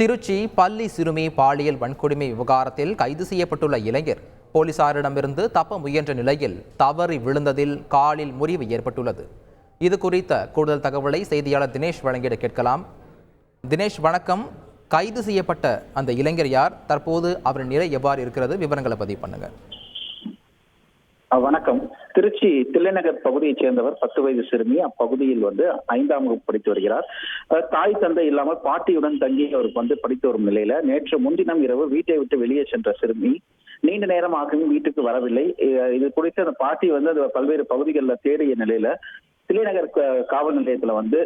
திருச்சி பள்ளி சிறுமி பாலியல் வன்கொடுமை விவகாரத்தில் கைது செய்யப்பட்டுள்ள இளைஞர். போலீசாரிடமிருந்து தப்ப முயன்ற நிலையில் தவறி விழுந்ததில் காலில் முறிவு ஏற்பட்டுள்ளது. இது குறித்த கூடுதல் தகவலை செய்தியாளர் தினேஷ் வழங்கிட கேட்கலாம். தினேஷ் வணக்கம். கைது செய்யப்பட்ட அந்த இளைஞர் யார்? தற்போது அவரின் நிலை எவ்வாறு இருக்கிறது? விவரங்களை பதிவு பண்ணுங்கள் வணக்கம். திருச்சி தில்லைநகர் பகுதியைச் சேர்ந்தவர் பத்து வயது சிறுமி. அப்பகுதியில் வந்து ஐந்தாம் வகுப்பு படித்து வருகிறார். தாய் தந்தை இல்லாமல் பாட்டியுடன் தங்கி அவருக்கு வந்து படித்து வரும் நிலையில நேற்று முன்தினம் இரவு வீட்டை விட்டு வெளியே சென்ற சிறுமி நீண்ட நேரமாகவும் வீட்டுக்கு வரவில்லை. இது குறித்து அந்த பாட்டி வந்து அந்த பல்வேறு பகுதிகளில் தேடிய நிலையில தில்லைநகர் காவல் நிலையத்துல வந்து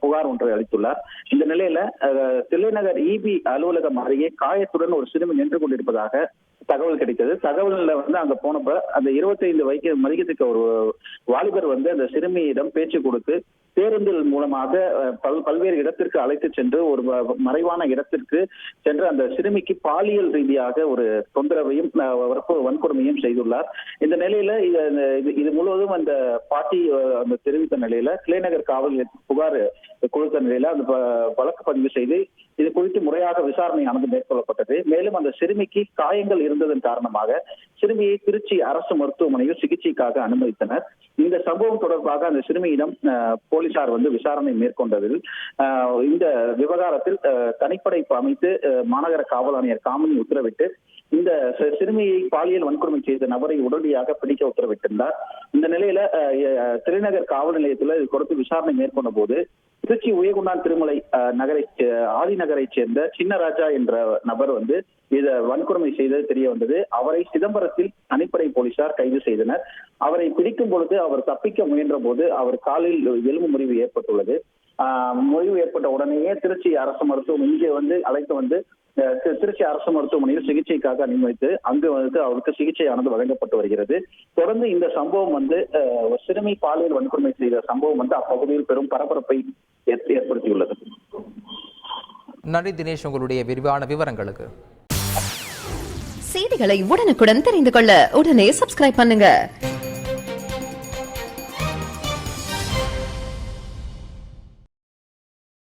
புகார் ஒன்றை அளித்துள்ளார். இந்த நிலையில அஹ், தில்லைநகர் இபி அலுவலகம் அருகே காயத்துடன் ஒரு சிறுமி நின்று கொண்டிருப்பதாக தகவல் கிடைத்தது. தகவல்ல வந்து அங்க போனப்ப அந்த 25 வயது மதிக்கத்துக்கு ஒரு வாலிபர் வந்து அந்த சிறுமியிடம் பேச்சு கொடுத்து பேருந்தில் மூலமாக பல் பல்வேறு இடத்திற்கு அழைத்து சென்று ஒரு மறைவான இடத்திற்கு சென்று அந்த சிறுமிக்கு பாலியல் ரீதியாக ஒரு தொந்தரவையும் அஹ், வன்கொடுமையும் செய்துள்ளார். இந்த நிலையில இது இது- முழுவதும் அந்த பாட்டி அந்த தெரிவித்த நிலையில கிளைநகர் காவல் புகார் கொடுத்த நிலையில அந்த வழக்கு பதிவு செய்து இது குறித்து முறையாக விசாரணையானது மேற்கொள்ளப்பட்டது. மேலும் அந்த சிறுமிக்கு காயங்கள் இருந்ததன் காரணமாக சிறுமியை திருச்சி அரசு மருத்துவமனையில் சிகிச்சைக்காக அனுமதித்தனர். இந்த சம்பவம் தொடர்பாக அந்த சிறுமியிடம் போலீசார் வந்து விசாரணை மேற்கொண்டதில் இந்த விவகாரத்தில் அஹ், தனிப்படை அமைத்து அஹ், மாநகர காவல் ஆணையர் காமினி உத்தரவிட்டு இந்த சிறுமியை பாலியல் வன்கொடுமை செய்த நபரை உடனடியாக பிடிக்க உத்தரவிட்டிருந்தார். இந்த நிலையில அஹ், அஹ், திருநகர் காவல் நிலையத்தில் இது கொடுத்து விசாரணை மேற்கொண்ட போது திருச்சி உயகுண்டான் திருமலை நகரை ஆதிநகரைச் சேர்ந்த சின்னராஜா என்ற நபர் வந்து இத வன்கொடுமை செய்தது தெரிய வந்தது. அவரை சிதம்பரத்தில் தனிப்படை போலீசார் கைது செய்தனர். அவரை பிடிக்கும் பொழுது அவர் தப்பிக்க முயன்ற போது அவர் காலில் எலும்பு முறிவு ஏற்பட்டுள்ளது. முறிவு ஏற்பட்ட உடனேயே திருச்சி அரசு மருத்துவம் இங்கே வந்து அழைத்து வந்து திருச்சி அரசு மருத்துவமனையில் சிகிச்சைக்காக அனுமதித்து அங்கு வந்து அவருக்கு சிகிச்சையானது வழங்கப்பட்டு வருகிறது. தொடர்ந்து இந்த சம்பவம் வந்து சிறுமி பாலியல் வன்கொடுமை செய்த சம்பவம் வந்து அப்பகுதியில் பெரும் பரபரப்பை ஏற்- ஏற்படுத்தியுள்ளது. நன்றி தினேஷ் உங்களுடைய விரிவான விவரங்களுக்கு. செய்திகளை உடனுக்குடன் தெரிந்து கொள்ள உடனே சப்ஸ்கிரைப் பண்ணுங்க.